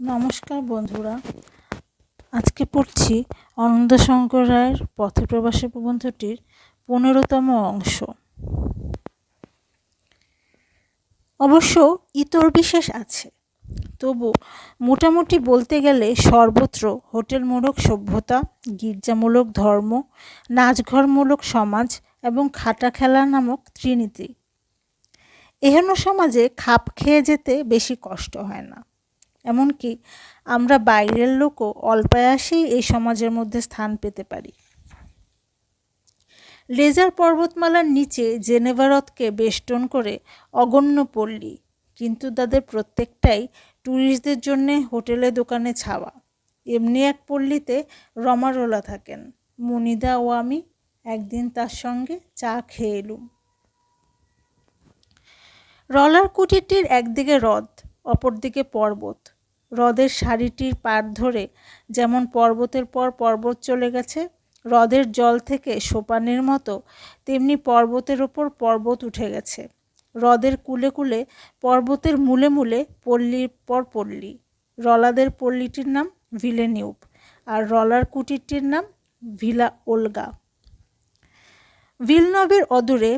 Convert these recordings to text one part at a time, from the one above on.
নমস্কার বন্ধুরা। আজকে পড়ছি অনন্তশঙ্কর রায়ের পথে প্রবাসী প্রবন্ধটির পনেরোতম অংশ। অবশ্য ইতর বিশেষ আছে, তবু মোটামুটি বলতে গেলে সর্বত্র হোটেলমূলক সভ্যতা গির্জামূলক ধর্ম নাচঘরমূলক সমাজ এবং খাটা খেলা নামক ত্রিনীতি। এহেন সমাজে খাপ খেয়ে যেতে বেশি কষ্ট হয় না। এমনকি আমরা বাইরের লোকও অল্পায়াসেই এই সমাজের মধ্যে স্থান পেতে পারি। লেজার পর্বতমালার নিচে জেনেভারতকে বেষ্টন করে অগণ্য পল্লী, কিন্তু তাদের প্রত্যেকটাই ট্যুরিস্টদের জন্যে হোটেলে দোকানে ছাওয়া। এমনি এক পল্লীতে রমারোলা থাকেন। মনিদা ও আমি একদিন তার সঙ্গে চা খেয়ে এলুম। রলার কুটিরটির একদিকে হ্রদ, অপরদিকে পর্বত। হ্রদের সারিটির পার ধরে যেমন পর্বতের পর পর্বত চলে গেছে, হ্রদের জল থেকে সোপানের মতো, তেমনি পর্বতের ওপর পর্বত উঠে গেছে। হ্রদের কুলে কুলে, পর্বতের মূলে মূলে, পল্লীর পর পল্লী। রলাদের পল্লীটির নাম ভিলেনিউব আর রলার কুটিরটির নাম ভিলা ওলগা। ভিলনবের অদূরে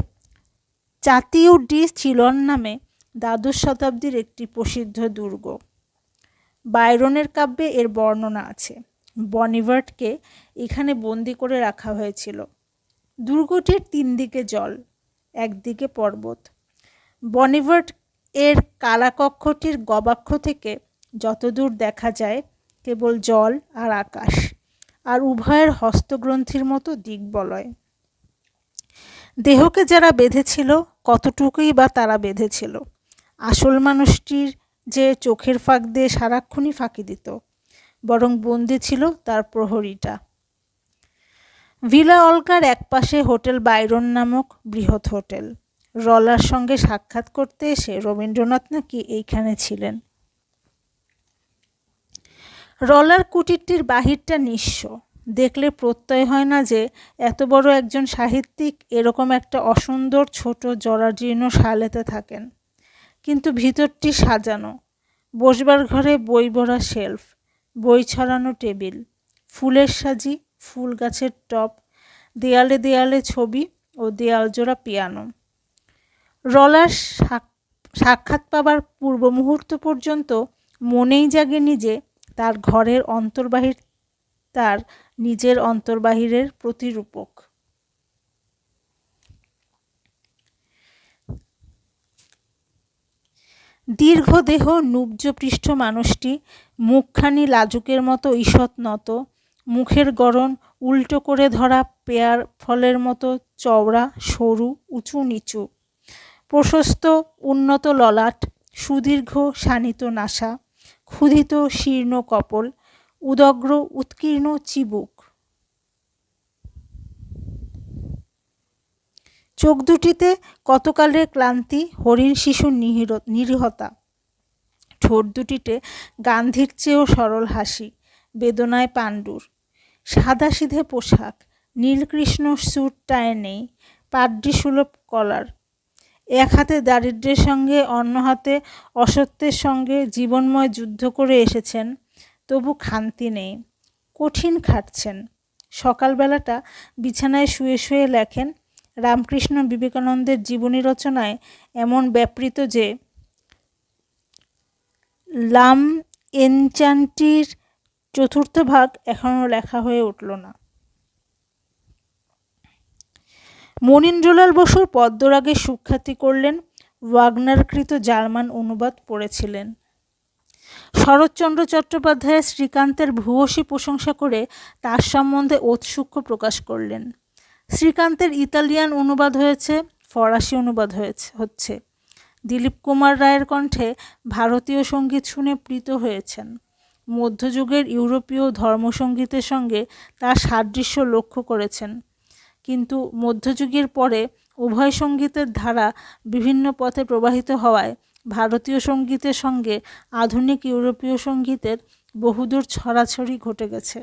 চাতিউ ডি চিলন নামে দ্বাদশ শতাব্দীর একটি প্রসিদ্ধ দুর্গ। বাইরনের কাব্যে এর বর্ণনা আছে। বনিভার্টকে এখানে বন্দি করে রাখা হয়েছিল। দুর্গটির তিন দিকে জল, একদিকে পর্বত। বনিভার্ট এর কালাকক্ষটির গবাক্ষ থেকে যতদূর দেখা যায় কেবল জল আর আকাশ, আর উভয়ের হস্তগ্রন্থির মতো দিক বলয় দেহকে যারা বেঁধেছিল, কতটুকুই বা তারা বেঁধেছিল? আসল মানুষটির যে চোখের ফাঁক দিয়ে সারাক্ষণই ফাঁকি দিত, বরং বন্দি ছিল তার প্রহরীটা। ভিলা অলকার একপাশে হোটেল বাইরন নামক বৃহৎ হোটেল। রলার সঙ্গে সাক্ষাৎ করতে এসে রবীন্দ্রনাথ নাকি এইখানে ছিলেন। রলার কুটিরটির বাহিরটা নিঃস্ব। দেখলে প্রত্যয় হয় না যে এত বড় একজন সাহিত্যিক এরকম একটা অসুন্দর ছোট জরাজীর্ণ শালেতে থাকেন। কিন্তু ভিতরটি সাজানো বসবার ঘরে বই ভরা শেলফ, বই ছড়ানো টেবিল, ফুলের সাজি, ফুল গাছের টপ দেয়ালে দেয়ালে ছবি ও দেয়াল জোড়া পিয়ানো। রলার সাক্ষাৎ পাবার পূর্ব মুহূর্ত পর্যন্ত মনেই জাগেনি যে তার ঘরের অন্তর্বাহির, তার নিজের অন্তর্বাহিরের প্রতিরূপক। দীর্ঘদেহ নুব্জপৃষ্ঠ মানুষটি মুখখানি লাজুকের মতো ঈষৎ নত, মুখের গড়ন উল্টো করে ধরা পেয়ার ফলের মতো চওড়া, সরু, উঁচু, নিচু। প্রশস্ত, উন্নত ললাট, সুদীর্ঘ, শানিত নাসা, ক্ষুধিত, শীর্ণ কপল, উদগ্র, উৎকীর্ণ, চিবুক। চোখ দুটিতে কতকালের ক্লান্তি, হরিণ শিশুর নিহির, নিরীহতা। ঠোঁট দুটিতে গান্ধীর চেয়েও সরল হাসি, বেদনায় পাণ্ডুর। সাদা সিধে পোশাক, নীলকৃষ্ণ স্যুট টায় নেই পাড্ডি সুলভ কলার। এক হাতে দারিদ্রের সঙ্গে, অন্য হাতে অসত্যের সঙ্গে জীবনময় যুদ্ধ করে এসেছেন, তবু খান্তি নেই, কঠিন খাটছেন। সকালবেলাটা বিছানায় শুয়ে শুয়ে লেখেন রামকৃষ্ণ বিবেকানন্দের জীবনী রচনায় এমন ব্যাপৃত যে, লাম এনচান্টির চতুর্থ ভাগ এখনও লেখা হয়ে উঠল না। মনীন্দ্রলাল বসুর পদ্মরাগে সুখ্যাতি করলেন, ওয়াগনারকৃত জার্মান অনুবাদ পড়েছিলেন। শরৎচন্দ্র চট্টোপাধ্যায় শ্রীকান্তের ভূয়সী প্রশংসা করে তার সম্বন্ধে ঔৎসুক্য প্রকাশ করলেন। শ্রীকান্তের ইতালিয়ান অনুবাদ হয়েছে, ফরাসি অনুবাদ হয়েছে, হচ্ছে। দিলীপ কুমার রায়ের কণ্ঠে ভারতীয় সংগীত শুনে প্রীত হয়েছেন। মধ্যযুগের ইউরোপীয় ধর্মসঙ্গীতের সঙ্গে তার সাদৃশ্য লক্ষ্য করেছেন। কিন্তু মধ্যযুগের পরে উভয় সঙ্গীতের ধারা বিভিন্ন পথে প্রবাহিত হওয়ায় ভারতীয় সঙ্গীতের সঙ্গে আধুনিক ইউরোপীয় সঙ্গীতের বহুদূর ছড়াছড়ি ঘটে গেছে।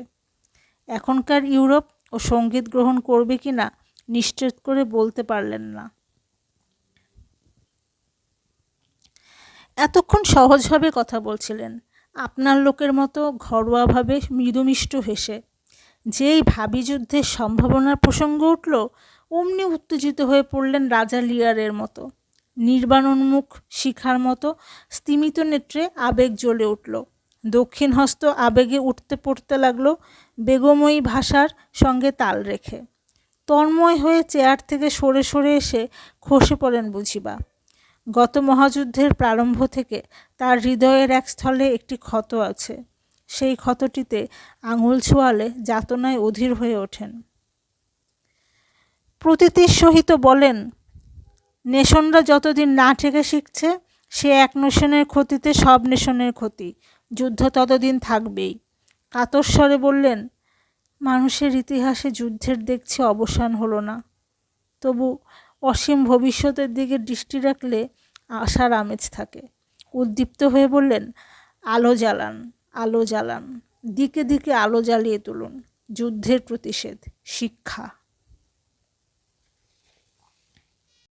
এখনকার ইউরোপ ও সংগীত গ্রহণ করবে কি না, নিশ্চিত করে বলতে পারলেন না। এতক্ষণ সহজভাবে কথা বলছিলেন। আপনার লোকের মতো ঘরোয়াভাবে মৃদুমিষ্ট হেসে, যেই ভাবি যুদ্ধের সম্ভাবনার প্রসঙ্গ উঠল, অমনি উত্তেজিত হয়ে পড়লেন রাজা লিয়ারের মতো। নির্বাণোন্মুখ শিখার মতো স্তিমিত নেত্রে আবেগ জ্বলে উঠল। দক্ষিণ হস্ত আবেগে উঠতে পড়তে লাগল বেগময়ী ভাষার সঙ্গে তাল রেখে। তন্ময় হয়ে চেয়ার থেকে সরে সরে এসে খসে পড়েন বুঝিবা। গত মহাযুদ্ধের প্রারম্ভ থেকে তার হৃদয়ের এক স্থলে একটি ক্ষত আছে। সেই ক্ষতটিতে আঙুল ছোঁয়ালে যাতনায় অধীর হয়ে ওঠেন। প্রতীতির সহিত বলেন, নেশনরা যতদিন না ঠেকে শিখছে, সে এক নেশনের ক্ষতিতে সব নেশনের ক্ষতি। যুদ্ধ ততদিন থাকবেই। কাতস্বরে বললেন, মানুষের ইতিহাসে যুদ্ধের দেখছে অবসান হলো না। তবু অসীম ভবিষ্যতের দিকে দৃষ্টি রাখলে আশার আমেজ থাকে। উদ্দীপ্ত হয়ে বললেন, আলো জ্বালান আলো জ্বালান, দিকে দিকে আলো জ্বালিয়ে তুলুন। যুদ্ধের প্রতিষেধ শিক্ষা।